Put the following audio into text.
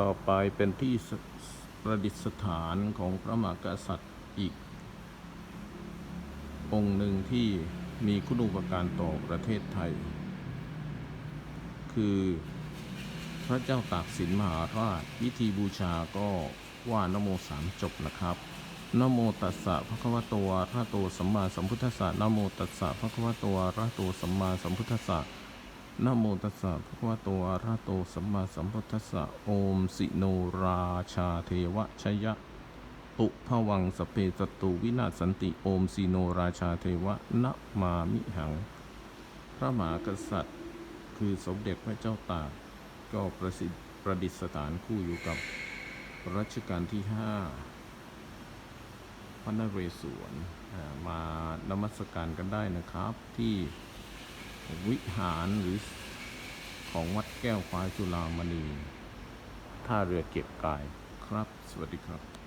ต่อไปเป็นที่ประดิษฐานของพระมหากษัตริย์อีก องค์หนึ่งที่มีคุณูปการต่อประเทศไทย คือพระเจ้าตากสินมหาราชพิธีบูชาก็ว่านโมสามจบนะครับนโมตัสสะภะควตอะระโตสัมมาสัมพุทธัสสะนโมตัสสะภะควตอะระโตสัมมาสัมพุทธัสสะ นโมตัสสะภะคะวะโตอะระหะโตสัมมาสัมพุทธัสสะโอมสิโนราชาเทวชยะตุภวังสเพสตุวินาศสันติโอมสีโนราชาเทวะนะมามิหัง พระมหากษัตริย์ คือสมเด็จพระเจ้าตากก็ประสิทธิประดิษฐานคู่อยู่กับรัชกาลที่ห้าพระนเรศวรมานมัสการกันได้นะครับที่ วิหารหรือของวัดแก้วฟ้าจุฬามณีท่าเรือเก็บกายครับ สวัสดีครับ